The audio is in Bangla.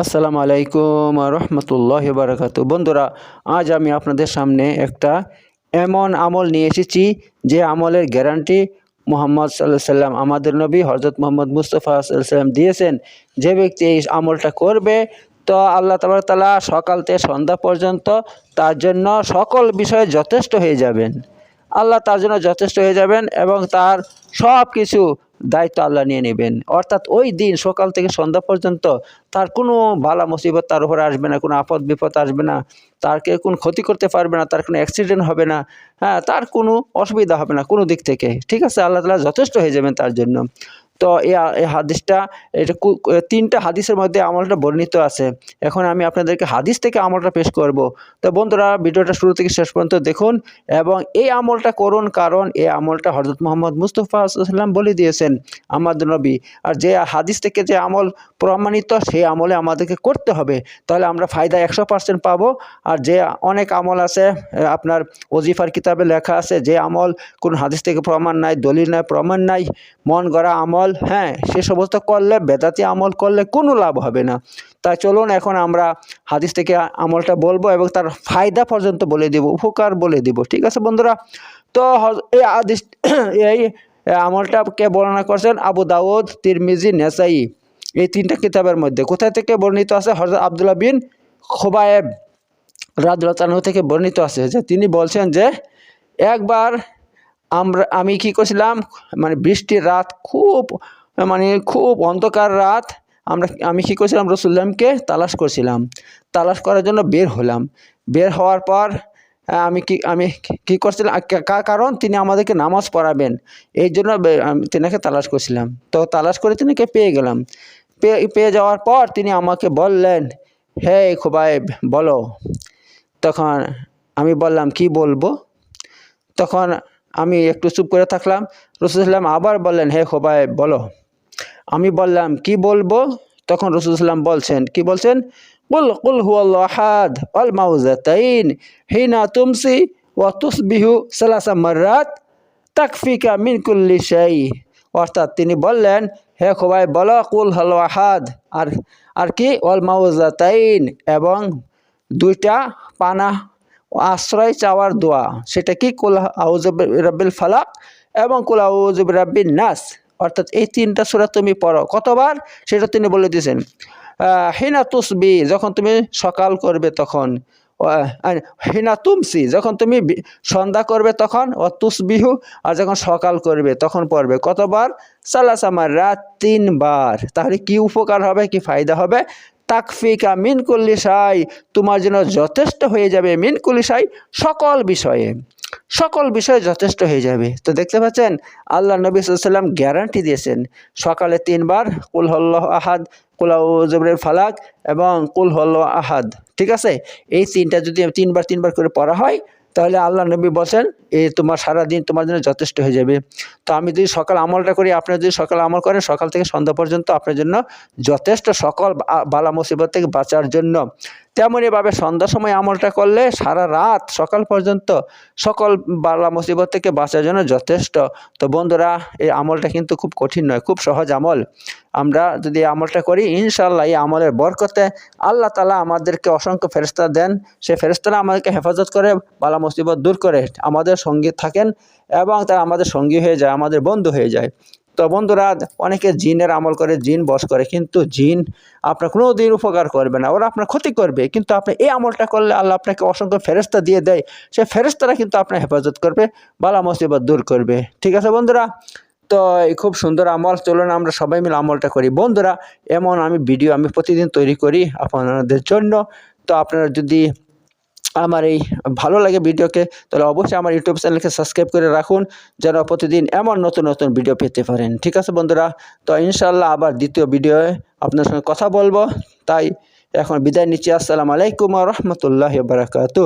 আসসালামু আলাইকুম রহমতুল্লাহ বারাকাতু বন্ধুরা, আজ আমি আপনাদের সামনে একটা এমন আমল নিয়ে এসেছি, যে আমলের গ্যারান্টি মোহাম্মদ সাল্লাহ সাল্লাম আমাদের নবী হজরত মোহাম্মদ মুস্তফা সাল্লাম দিয়েছেন। যে ব্যক্তি এই আমলটা করবে, তো আল্লাহ তালা সকাল থেকে সন্ধ্যা পর্যন্ত তার জন্য সকল বিষয়ে যথেষ্ট হয়ে যাবেন। আল্লাহ তার জন্য যথেষ্ট হয়ে যাবেন এবং তার সব কিছু দায়িত্ব আল্লাহ নিয়ে নেবেন। অর্থাৎ ওই দিন সকাল থেকে সন্ধ্যা পর্যন্ত তার কোনো বালা মুসিবত তার উপরে আসবে না, কোনো আপদ বিপদ আসবে না, তার কেউ কোনো ক্ষতি করতে পারবে না, তার কোনো অ্যাক্সিডেন্ট হবে না হ্যাঁ তার কোনো অসুবিধা হবে না কোনো দিক থেকে। ঠিক আছে, আল্লাহ তালা যথেষ্ট হয়ে যাবেন তার জন্য। তো এই হাদিসটা, এটা তিনটা হাদিসের মধ্যে আমলটা বর্ণিত আছে। এখন আমি আপনাদেরকে হাদিস থেকে আমলটা পেশ করব। তো বন্ধুরা, ভিডিওটা শুরু থেকে শেষ পর্যন্ত দেখুন এবং এই আমলটা করুন কারণ এই আমলটা হজরত মোহাম্মদ মুস্তফা সাল্লাম বলে দিয়েছেন আমাদের নবী। আর যে হাদিস থেকে যে আমল প্রমাণিত, সেই আমলে আমাদেরকে করতে হবে। তাহলে আমরা ফায়দা একশো পার্সেন্ট পাবো। আর যে অনেক আমল আছে আপনার ওজিফার কিতাবে লেখা আছে, যে আমল কোন হাদিস থেকে প্রমাণ নাই, দলিল নাই, প্রমাণ নাই, মন গড়া আমল হ্যাঁ সে সমস্ত করলে, বেদাতি আমল করলে কোনো লাভ হবে না। তাই চলুন এখন আমরা হাদিস থেকে আমলটা বলব এবং তার ফায়দা পর্যন্ত বলে দেব, উপকার বলে দিব, ঠিক আছে বন্ধুরা? তো এই হাদিস, এই আমলটা কে বর্ণনা করছেন? আবু দাউদ, তিরমিজি, নেসাই, এই তিনটা কিতাবের মধ্যে। কোথায় থেকে বর্ণিত আছে? হজরত আবদুল্লাহ বিন খোবায়েব রাজু থেকে বর্ণিত আছে যে তিনি বলছেন যে, একবার আমরা, আমি কি করছিলাম? মানে বৃষ্টির রাত খুব মানে খুব অন্ধকার রাত। আমরা, আমি কী করছিলাম? রসুল্লামকে তালাশ করছিলাম। তালাশ করার জন্য বের হলাম। বের হওয়ার পর আমি কি, আমি কী করছিলাম? কারণ তিনি আমাদেরকে নামাজ পড়াবেন। এই জন্য তিনাকে তালাশ করছিলাম। তো তালাশ করে তিনিকে পেয়ে গেলাম। পেয়ে পেয়ে যাওয়ার পর তিনি আমাকে বললেন, হে খোবাই বলো। তখন আমি বললাম, কি বলব? তখন আমি একটু চুপ করে থাকলাম। রসুলাম আবার বললেন, হে খোবাই, বলো। আমি বললাম, কি বলব? তখন রসুলাম বলছেন, কি বলছেন? কুল কুল হুয়াল্লাহাদ অল মাউজাতাইন হিনা তুমসি ওয়া তুসবিহু সালাসা মাররাত তাকফিকা মিন কুল্লি শাই। অর্থাৎ তিনি বললেন, হে খোবাই, বলো, কুল হল আহাদ। আর আর কি? অল মাউজাতাইন এবং দুইটা পানা আশ্রয় চাওয়ার দোয়া। সেটা কি? কুল আউজব রাব্বিল ফালাক এবং কুল আউজব রব্বিন নাস। অর্থাৎ এই তিনটা সুরা তুমি পড়ো। কতবার? সেটা তিনি বলে দিয়েছেন। হিনা তুসবি, যখন তুমি সকাল করবে তখন। হিনা তুমসি, যখন তুমি সন্ধ্যা করবে তখন। ও, তুসবিহু, আর যখন সকাল করবে তখন পড়বে। কতবার? সালাসামার রাত তিনবার। তাহলে কি উপকার হবে? কি ফায়দা হবে? তাকফিকা মিন সাই তোমার জন্য যথেষ্ট হয়ে যাবে মিন সাই সকল বিষয়ে। সকল বিষয়ে যথেষ্ট হয়ে যাবে। তো দেখতে পাচ্ছেন, আল্লাহ নবী সাল্লাম গ্যারান্টি দিয়েছেন, সকালে তিনবার কুল হল্লাহ আহাদ কুলাউজবের ফালাক এবং কুল হল্লাহ আহাদ। ঠিক আছে? এই তিনটা যদি তিনবার তিনবার করে পড়া হয় তাহলে আল্লাহ নবী বলছেন, এ তোমার সারা দিন তোমার জন্য যথেষ্ট হয়ে যাবে। তো আমি যদি সকাল আমলটা করি, আপনি যদি সকাল আমল করেন, সকাল থেকে সন্ধ্যা পর্যন্ত আপনার জন্য যথেষ্ট সকল বালা মুসিবত থেকে বাঁচার জন্য তেমনইভাবে সন্ধ্যার সময় আমলটা করলে সারা রাত সকাল পর্যন্ত সকল বালা মুসিবত থেকে বাঁচার জন্য যথেষ্ট। তো বন্ধুরা, এই আমলটা কিন্তু খুব কঠিন নয়, খুব সহজ আমল। আমরা যদি আমলটা করি ইনশাল্লাহ এই আমলের বরকতে আল্লাহ তালা আমাদেরকে অসংখ্য ফেরস্তা দেন। সে ফেরস্তারা আমাদেরকে হেফাজত করে, বালা মুসিবত দূর করে আমাদের সঙ্গী থাকেন এবং তারা আমাদের সঙ্গী হয়ে যায়, আমাদের বন্ধু হয়ে যায়। তো বন্ধুরা, অনেকে জিনের আমল করে, জিন বস করে, কিন্তু জিন আপনার কোনো দিন উপকার করবে না, ওরা আপনার ক্ষতি করবে, কিন্তু আপনি এই আমলটা করলে আল্লাহ আপনাকে অসংখ্য ফেরস্তা দিয়ে দেয় সে ফেরস্তারা কিন্তু আপনার হেফাজত করবে, বালা মুসিবত দূর করবে। ঠিক আছে বন্ধুরা? তো এই খুব সুন্দর আমল, চলুন আমরা সবাই মিলে আমলটা করি। বন্ধুরা, এমন আমি ভিডিও আমি প্রতিদিন তৈরি করি আপনাদের জন্য, তো আপনারা যদি আমার এই ভালো লাগে ভিডিওকে, তাহলে অবশ্যই আমার ইউটিউব চ্যানেলকে সাবস্ক্রাইব করে রাখুন, যেন প্রতিদিন এমন নতুন নতুন ভিডিও পেতে পারেন। ঠিক আছে বন্ধুরা, তো ইনশাল্লাহ আবার দ্বিতীয় ভিডিওয়ে আপনার সঙ্গে কথা বলব। তাই এখন বিদায় নিচ্ছি। আসসালামু আলাইকুম রহমতুল্লাহ বারাকাতু